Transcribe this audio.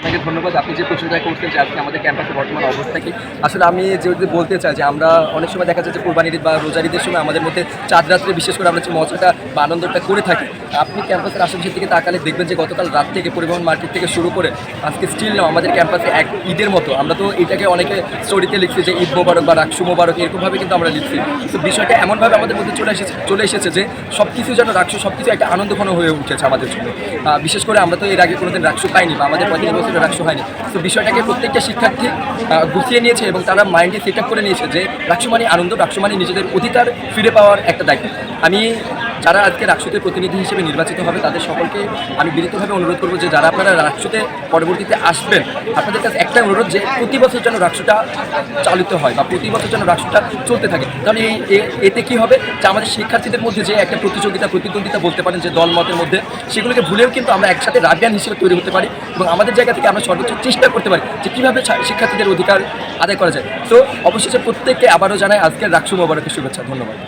আপনাকে ধন্যবাদ। আপনি যে প্রশ্নটা করছেন যে আজকে আমাদের ক্যাম্পাসে বর্তমান অবস্থা কি, আসলে আমি যেহেতু বলতে চাই যে আমরা অনেক সময় দেখা যাচ্ছে যে কোরবানির ঈদ বা রোজার ঈদের সময় আমাদের মধ্যে চাঁদ রাত্রে বিশেষ করে আমরা যে মজাটা বা আনন্দটা করে থাকি, আপনি ক্যাম্পাসের আশেপাশের দিকে তাকালে দেখবেন যে গতকাল রাত থেকে পরিবহন মার্কেট থেকে শুরু করে আজকে স্টিল নাও আমাদের ক্যাম্পাসে এক ঈদের মতো। আমরা তো এটাকে অনেকে স্টোরিতে লিখছি যে ঈদ মোবারক বা রাকসু মোবারক, এরকমভাবে কিন্তু আমরা লিখছি। তো বিষয়টা এমনভাবে আমাদের মধ্যে চলে এসেছে চলে এসেছে যে সব কিছু যেন রাকসু সব কিছু একটা আনন্দঘন হয়ে উঠেছে আমাদের জন্য। বিশেষ করে আমরা তো এর আগে কোনোদিন রাকসু পাইনি বা আমাদের পঁয়ত্রিশ বছরের রাকসু হয়নি। তো বিষয়টাকে প্রত্যেকটা শিক্ষার্থী গুছিয়ে নিয়েছে এবং তারা মাইন্ডে সেট করে নিয়েছে যে রাকসু মানে আনন্দ রাকসু মানে নিজেদের অধিকার ফিরে পাওয়ার একটা দায়িত্ব। আমি যারা আজকে রাকসুতে প্রতিনিধি হিসেবে নির্বাচিত হবে, তাদের সকলকে আমি বিনীতভাবে অনুরোধ করব যে যারা আপনারা রাকসুতে পরবর্তীতে আসবেন, আপনাদের কাছে একটা অনুরোধ যে প্রতি বছর যেন রাকসুটা চালিত হয় বা প্রতি বছর যেন রাকসুটা চলতে থাকে। তাহলে এই এতে কি হবে? যে আমাদের শিক্ষার্থীদের মধ্যে যে একটা প্রতিযোগিতা, প্রতিদ্বন্দ্বিতা বলতে পারেন যে দলমতের মধ্যে, সেগুলোকে ভুলেও কিন্তু আমরা একসাথে রাবিয়ান হিসেবে তৈরি হতে পারি এবং আমাদের জায়গা থেকে আমরা সর্বোচ্চ চেষ্টা করতে পারি যে কীভাবে শিক্ষার্থীদের অধিকার আদায় করা যায়। তো অবশেষে প্রত্যেককে আবারও জানাই আজকের রাকসু মোবারকের শুভেচ্ছা। ধন্যবাদ।